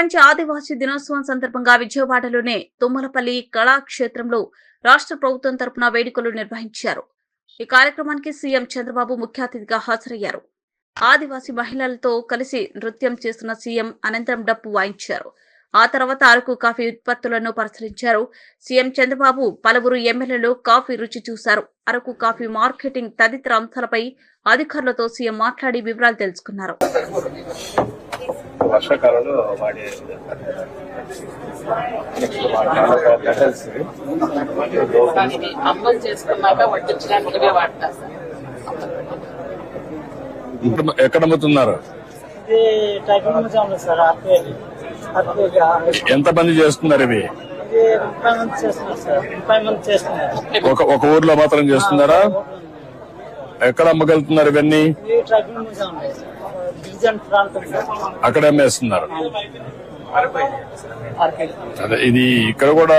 ప్రపంచ ఆదివాసీ దినోత్సవం సందర్భంగా విజయవాడలోనే తుమ్మలపల్లి కళాక్షేత్రంలో రాష్ట్ర ప్రభుత్వం తరపున వేడుకలు నిర్వహించారు. ఈ కార్యక్రమానికి సీఎం చంద్రబాబు ముఖ్య అతిథిగా హాజరయ్యారు. ఆదివాసీ మహిళలతో కలిసి నృత్యం చేస్తున్న సీఎం అనంతరం డప్పు వాయించారు. ఆ తర్వాత అరకు కాఫీ ఉత్పత్తులను పరిశీలించారు. సీఎం చంద్రబాబు పలువురు ఎమ్మెల్యేలు కాఫీ రుచి చూశారు. అరకు కాఫీ మార్కెటింగ్ తదితర అంశాలపై అధికారులతో సీఎం మాట్లాడి వివరాలు తెలుసుకున్నారు. వర్షాకాలంలో వాడే నెక్స్ట్ వాడే మెటల్స్ దానిని అమ్మలు చేసుకున్నాక వడ్డించడానికి ఇవే వాడతా సార్. ఎక్కడ అమ్ముతున్నారు? ఎంత మంది చేస్తున్నారు ఇవి? ఒక ఊర్లో మాత్రం చేస్తున్నారా? ఎక్కడ అమ్మగలుగుతున్నారు ఇవన్నీ? అక్కడ అమ్మేస్తున్నారు అదే ఇది ఇక్కడ కూడా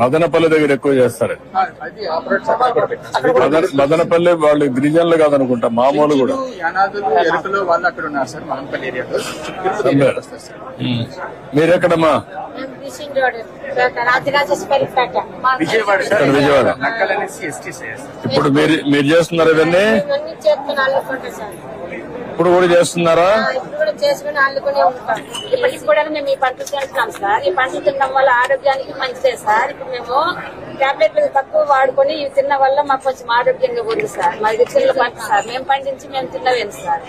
మదనపల్లి దగ్గర ఎక్కువ చేస్తారు. మదనపల్లి వాళ్ళు గిరిజనులు కాదనుకుంటా మామూలు కూడా. మీరెక్కడమ్మా? Road Vijayawada sir. Vijayawada. ST ఇప్పుడు మీరు మీరు చేస్తున్నారు ఇవన్నీ? ఇవన్నీ చేతుకుని అల్లుకుంటాం సార్. ఇప్పుడు కూడా చేస్తున్నారా? ఇప్పుడు కూడా చేసుకుని అల్లుకునే ఉంటాం. ఇప్పటికి కూడా మేము ఈ పంటలు తింటున్నాం సార్. ఈ పంటలు తినడం వల్ల ఆరోగ్యానికి మంచిదే సార్. ఇప్పుడు మేము టాబ్లెట్లు తక్కువ వాడుకొని ఇవి తిన్న వల్ల మాకు కొంచెం ఆరోగ్యంగా ఉంది సార్. మాది చిన్న పంట సార్. మేము పండించి మేము తిన్నవేం సార్.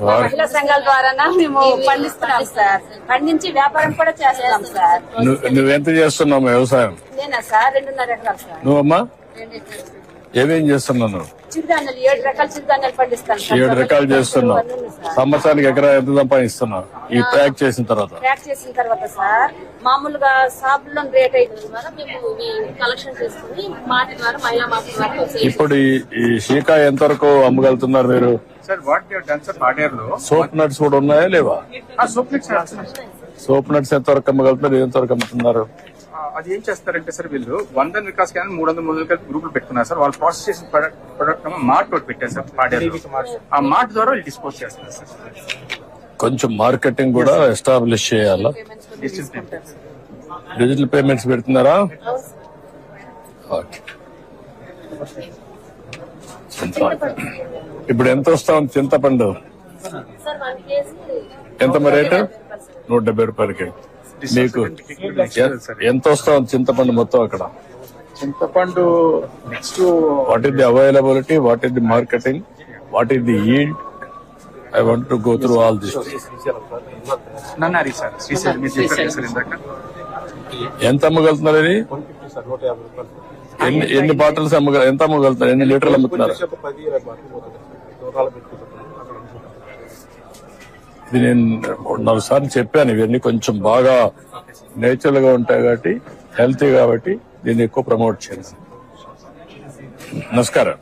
మహిళా సంఘాల ద్వారా మేము పండిస్తున్నాం సార్. పండించి వ్యాపారం కూడా చేస్తున్నాం సార్. నువ్వు నువ్వెంత చేస్తున్నావు వ్యవసాయం? నేనా సార్? రెండున్నర ఎకరాలు సార్. నువ్వమ్మా? ఏమేం చేస్తున్నావు నువ్వు? చిరుధాన్యాలు ఏడు రకాల చిరుధాన్యాలు పండిస్తాను. సార్ ఏడు రకాలు సార్. సంవత్సరానికి ఎకరా ఎంత సంపాదిస్తున్నావు ఈ ప్యాక్ చేసిన తర్వాత. ప్యాక్ చేసిన తర్వాత సార్ మామూలుగా సాబుల్లో రేట్ అయిన ద్వారా మేము ఇవి కలెక్షన్ చేసుకుని మాటి ద్వారా మహిళా మాటి ద్వారా మేము సేల్ ఇప్పుడు ఈ షీకా ఎంతవరకు అమ్మగలుగుతున్నారు మీరు? Sir what they done sir Paderu లో? సోప్ నట్స్ కూడా ఉన్నాయా లేవా? సూప్ నట్స్ ఎంతవరకు అమ్మగలుగుతున్నారు? ఎంతవరకు అమ్ముతున్నారు? అది ఏం చేస్తారంటే సార్ వీళ్ళు వంద వికాస్ కానీ మూడు వందల మూడు కలిపి గ్రూపులు పెట్టుకున్నారు సార్. వాళ్ళు ప్రాసెస్ చేసిన ప్రొడక్ట్ ప్రొడక్ట్ మార్ట్ ఒకటి పెట్టారు సార్ పాడేరు ఆ మార్ట్ ద్వారా వాళ్ళు డిస్పోజ్ చేస్తున్నారు సార్. కొంచెం మార్కెటింగ్ కూడా ఎస్టాబ్లిష్ చేయాలా? డిజిటల్ పేమెంట్స్ పెడుతున్నారా. ఇప్పుడు ఎంత వస్తా ఉంది చింతపండు? ఎంత మరి రేటు? నూట డెబ్బై రూపాయలకి. మీకు ఎంత వస్తా ఉంది చింతపండు మొత్తం అక్కడ చింతపండు next what is the availability what is the marketing what is the yield I want to go through all this ఎంత అమ్మగలుగుతున్నారు ఇది ఎన్ని ఎన్ని బాటిల్స్ అమ్మగ ఎంత అమ్మగలుగుతున్నారు ఎన్ని లీటర్లు అమ్ముతున్నారు ఇది నేను మూడు నాలుగు సార్లు చెప్పాను ఇవన్నీ కొంచెం బాగా నేచురల్గా ఉంటాయి కాబట్టి హెల్తీ కాబట్టి దీన్ని ఎక్కువ ప్రమోట్ చేయాలి. నమస్కారం.